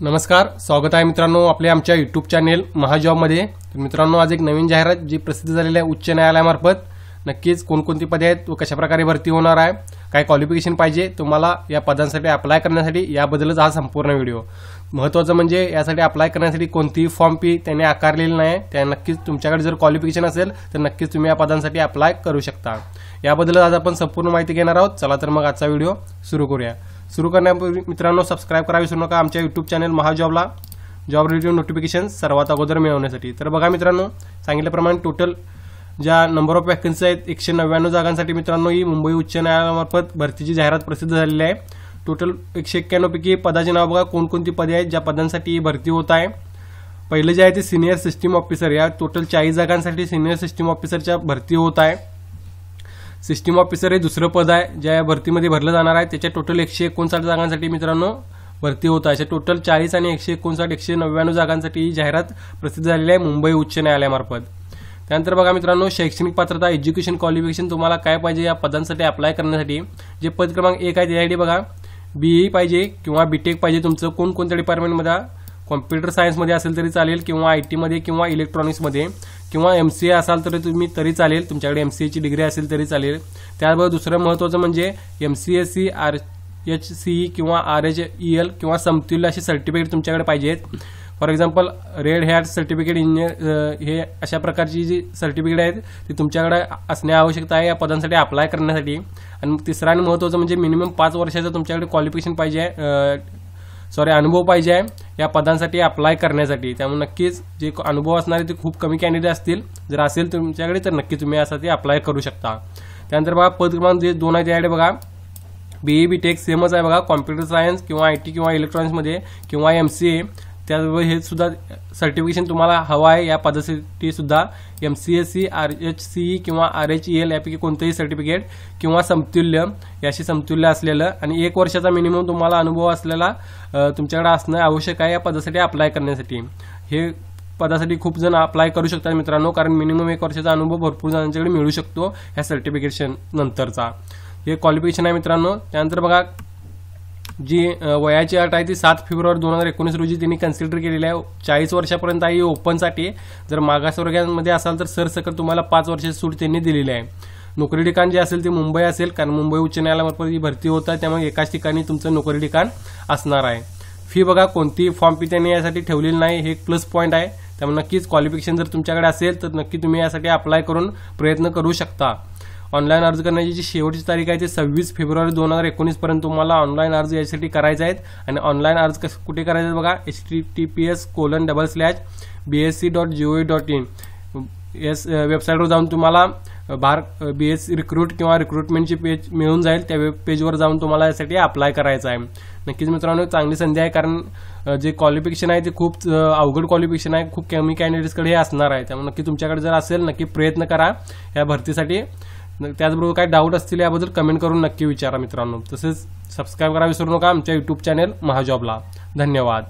नमस्कार स्वागत आहे मित्रांनो आपल्या आमच्या युट्यूब चॅनेल महाजॉबमध्ये. तर मित्रांनो आज एक नवीन जाहिरात जी प्रसिद्ध झालेली आहे उच्च न्यायालयामार्फत. नक्कीच कोणकोणती पदे आहेत व कशाप्रकारे भरती होणार आहे काय क्वालिफिकेशन पाहिजे तुम्हाला या पदांसाठी अप्लाय करण्यासाठी याबद्दलच हा संपूर्ण व्हिडिओ महत्त्वाचं म्हणजे यासाठी अप्लाय करण्यासाठी कोणतीही फॉर्म फी त्याने आकारलेली नाही. त्या नक्कीच तुमच्याकडे जर क्वालिफिकेशन असेल तर नक्कीच तुम्ही या पदांसाठी अप्लाय करू शकता. याबद्दलच आज आपण संपूर्ण माहिती घेणार आहोत. चला तर मग आजचा व्हिडिओ सुरू करूया. सुरू करण्यापूर्वी मित्रांनो सबस्क्राईब करा विसरू नका. आमच्या युट्यूब चॅनल महाजॉबला. जॉब रिव्ह्यू नोटिफिकेशन सर्वात अगोदर मिळवण्यासाठी. तर बघा मित्रांनो सांगितल्याप्रमाणे टोटल ज्या नंबर ऑफ वॅकन्सी आहेत एकशे नव्याण्णव जागांसाठी मित्रांनो ही मुंबई उच्च न्यायालयामार्फत भरतीची जाहिरात प्रसिद्ध झालेली आहे. टोटल एकशे एक्क्याण्णवपैकी पदाचे नाव बघा. कोणकोणती पदे आहेत ज्या पदांसाठी ही भरती होत आहे? पहिले जे आहे ते सिनियर सिस्टीम ऑफिसर या टोटल चाळीस जागांसाठी सिनियर सिस्टीम ऑफिसरच्या भरती होत आहे. सिस्टीम ऑफिसर हे दुसरं पद आहे ज्या या भरतीमध्ये भरलं जाणार आहे. त्याच्या टोटल एकशे एकोणसाठ जागांसाठी मित्रांनो भरती होत आहे. अशा टोटल चाळीस आणि एकशे एकोणसाठ एकशे नव्याण्णव जागांसाठी ही जाहिरात प्रसिद्ध झालेली आहे मुंबई उच्च न्यायालयामार्फत. त्यानंतर बघा मित्रांनो शैक्षणिक पात्रता एज्युकेशन क्वालिफिकेशन तुम्हाला काय पाहिजे या पदांसाठी अप्लाय करण्यासाठी जे पद क्रमांक एक आहे त्यासाठी बघा बीई पाहिजे किंवा बीटेक पाहिजे तुमचं. कोणकोणत्या डिपार्टमेंटमध्ये कॉम्प्युटर सायन्समध्ये असेल तरी चालेल किंवा आय टीमध्ये किंवा इलेक्ट्रॉनिक्समध्ये किंवा एम सी ए असाल तर तुम्ही तरी चालेल. तुमच्याकडे एम सी एची डिग्री असेल तरी चालेल. त्याबरोबर दुसरं महत्त्वाचं म्हणजे M C S C R H C किंवा आर एच ई एल किंवा समतुल्य असे सर्टिफिकेट तुमच्याकडे पाहिजेत for example Red Hat certificate engineer हे अशा प्रकारची जी सर्टिफिकेट आहेत ती तुमच्याकडे असणे आवश्यकता आहे या पदांसाठी अप्लाय करण्यासाठी. आणि तिसरा आणि महत्त्वाचं म्हणजे मिनिमम पाच वर्षाचं तुमच्याकडे क्वालिफिकेशन पाहिजे सॉरी अनुभव पाहिजे. आहे या पदांसाठी अप्लाय करण्यासाठी. त्यामुळे नक्कीच जे अनुभव असणारे ते खूप कमी कॅन्डिडेट असतील जर असेल तुमच्याकडे तर नक्की तुम्ही यासाठी अप्लाय करू शकता. त्यानंतर बघा पद क्रमांक जे दोन आहे त्याकडे बघा बीई बी टेक सेमच आहे बघा कॉम्प्युटर सायन्स किंवा आय टी किंवा इलेक्ट्रॉनिक्समध्ये किंवा एम सी ए त्याचबरोबर हे सुद्धा सर्टिफिकेशन तुम्हाला हवं आहे. या पदासाठी सुद्धा M C S C R H C किंवा आर एच ई एल यापैकी कोणतंही सर्टिफिकेट किंवा समतुल्य याशी समतुल्य असलेलं आणि एक वर्षाचा मिनिमम तुम्हाला अनुभव असलेला तुमच्याकडे असणं आवश्यक आहे या पदासाठी अप्लाय करण्यासाठी. हे पदासाठी खूप जण अप्लाय करू शकतात मित्रांनो कारण मिनिमम एक वर्षाचा अनुभव भरपूर जणांच्याकडे मिळू शकतो ह्या सर्टिफिकेशन नंतरचा. हे क्वालिफिकेशन आहे मित्रांनो. त्यानंतर बघा जी वयाची अट आहे ती सात फेब्रुवारी दोन हजार एकोणीस रोजी त्यांनी कन्सिडर केलेली आहे. चाळीस वर्षापर्यंत आहे ओपनसाठी जर मागासवर्गांमध्ये असाल तर सरसकट तुम्हाला पाच वर्षाची सूट त्यांनी दिलेली आहे. नोकरी ठिकाण जे असेल ते मुंबई असेल कारण मुंबई उच्च न्यायालयामार्फत ही भरती होत आहे त्यामुळे एकाच ठिकाणी तुमचं नोकरी ठिकाण असणार आहे. फी बघा कोणती फॉर्म फी त्यांनी यासाठी ठेवलेली नाही. हे एक प्लस पॉईंट आहे. त्यामुळे नक्कीच क्वालिफिकेशन जर तुमच्याकडे असेल तर नक्की तुम्ही यासाठी अप्लाय करून प्रयत्न करू शकता. ऑनलाईन अर्ज करण्याची जी शेवटची तारीख आहे ती सव्वीस फेब्रुवारी दोन हजार एकोणीस पर्यंत तुम्हाला ऑनलाईन अर्ज यासाठी करायचे आहेत. आणि ऑनलाईन अर्ज कुठे करायचे बघा? H T T P S colon double slash B S C dot G O dot in S वेबसाईटवर जाऊन तुम्हाला बार बी एस रिक्रूट किंवा रिक्रुटमेंटची पेज मिळून जाईल. त्या वेब पेजवर जाऊन तुम्हाला यासाठी अप्लाय करायचं आहे. नक्कीच मित्रांनो चांगली संधी आहे कारण जे क्वालिफिकेशन आहे ते खूप अवघड क्वालिफिकेशन आहे. खूप कमी कॅन्डिडेट्सकडे हे असणार आहे. त्यामुळे नक्की तुमच्याकडे जर असेल नक्की प्रयत्न करा. या भरतीसाठी. म्हणजे त्याचबरोबर काही डाऊट असतील याबद्दल कमेंट करून नक्की विचारा मित्रांनो. तसेच सबस्क्राईब करा विसरू नका. आमच्या युट्यूब चॅनेल महाजॉबला. धन्यवाद.